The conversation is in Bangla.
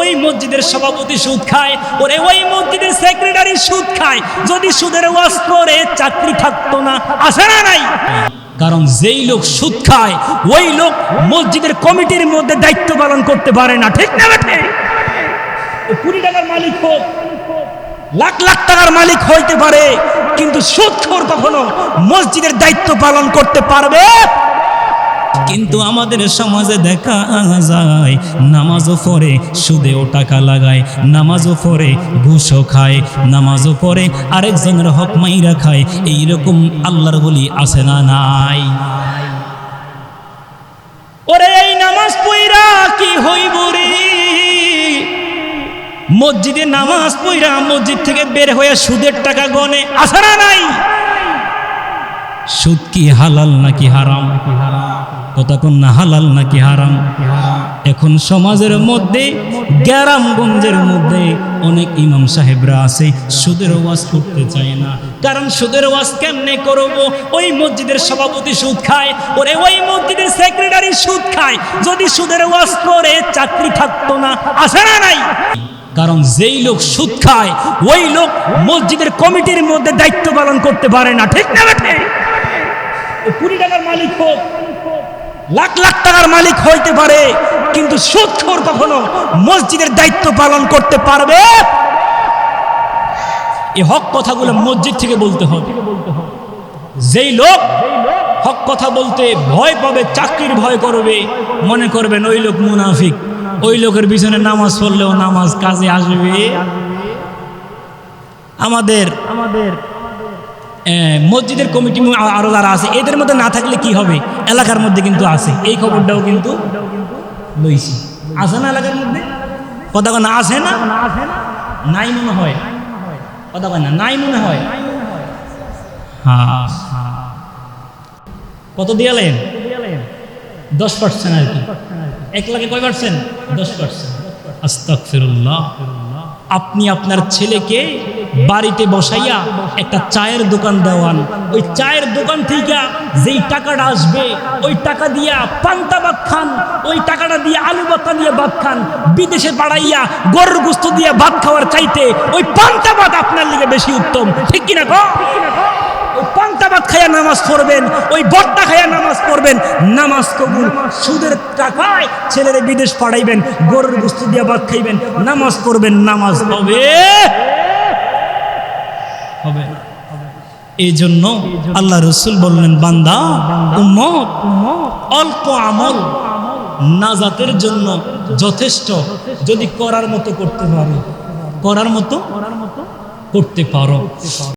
ওই মসজিদের সভাপতি সুদ খায়, ওরে ওই মসজিদের সেক্রেটারি সুদ খায়। যদি সুদের ওয়াজ করে চাকরি থাকতো না। আসে না নাই? কারণ যেই লোক সুদ খায়, ওই লোক মসজিদের কমিটির মধ্যে দায়িত্ব পালন করতে পারে না। ঠিক না কুড়ি টাকার মালিক হোক, লাখ লাখ টাকার মালিক হইতে পারে, কিন্তু সুদখোর কখনো মসজিদের দায়িত্ব পালন করতে পারবে? কিন্তু আমাদের সমাজে দেখা যায়, নামাজও পড়ে, সুদেও টাকা লাগায়, নামাজও পড়ে, ঘুষও খায়, নামাজও পড়ে, আরেকজনের হক মাইরা খায়, এইরকম আল্লাহর বলি আছে না নাই? ওরে এই নামাজ পইরা কি হইব রে? মসজিদে নামাজ পইরা মসজিদ থেকে বের হয়ে সুদের টাকা গনে আসে না নাই? সুদ কি হালাল নাকি হারাম? কোন না হালাল নাকি হারাম? এখন সমাজের মধ্যে, গ্যারামগঞ্জের মধ্যে অনেক ইমাম সাহেবরা আছে, সুদের ওয়াজ করতে চায় না। কারণ সুদের ওয়াজ কেমনে করব? ওই মসজিদের সভাপতি সুদ খায়, ওরে ওই মসজিদের সেক্রেটারি সুদ খায়। যদি সুদের ওয়াজ করে, চাকরি থাকতো না। আসে না নাই? কারণ যেই লোক সুদ খায়, ওই লোক মসজিদের কমিটির মধ্যে দায়িত্ব পালন করতে পারে না। ঠিক না বেঠে? কুড়ি টাকার মালিক হোক, লাখ লাখ টাকার মালিক হইতে পারে, কিন্তু সুদখোর কখনো মসজিদের দায়িত্ব পালন করতে পারবে? এই হক কথাগুলো মসজিদ থেকে বলতে হবে। যেই লোক হক কথা বলতে ভয় পাবে, চাকরির ভয় করবে, মনে করবেন ওই লোক মুনাফিক, ওই লোকের পিছনে নামাজ পড়লেও নামাজ কাজে আসবে। আমাদের আমাদের মসজিদের কমিটি আরও যারা আছে, এদের মধ্যে না থাকলে কি হবে? এলাকার মধ্যে কিন্তু আছে। এই খবরটাও কিন্তু লইছি। আছে না এলাকার মধ্যে? কথা না, আছে না? নাই মনে হয়। কথা কয় না, নাই মনে হয়। কত দিয়ালেন? দশ পার্সেন্ট আর কি। এক লাখে কয় পার্সেন্ট দশ পার্সেন্ট আস্তাকফিরুল্লাহ আপনি আপনার ছেলেকে বাড়িতে বসাইয়া একটা চায়ের দোকান দেওয়ান। ওই চায়ের দোকান থেকে যেই টাকাটা আসবে, ওই টাকা দিয়া পান্তা ভাত খান, ওই টাকাটা দিয়ে আলু বাতা দিয়ে ভাত খান। বিদেশে পাড়াইয়া গরুর গুস্ত দিয়ে ভাত খাওয়ার চাইতে ওই পান্তা ভাত আপনার লিগে বেশি উত্তম। ঠিক কিনা কো ভাত খাইয়া নামাজ পড়বেন, ওই বট্টা খাইয়া নামাজ পড়বেন, নামাজ কবুল। সুদের টাকায় ছেলেরে বিদেশ পাঠাইবেন, গরুর বস্তু দিয়ে ভাত খাইবেন, নামাজ পড়বেন, নামাজ হবে। হবে। এই জন্য আল্লাহ রসুল বললেন, বান্দা, উম্মত, অল্প আমল নাজাতের জন্য যথেষ্ট যদি করার মতো করতে পারো। করার মতো করতে পারো।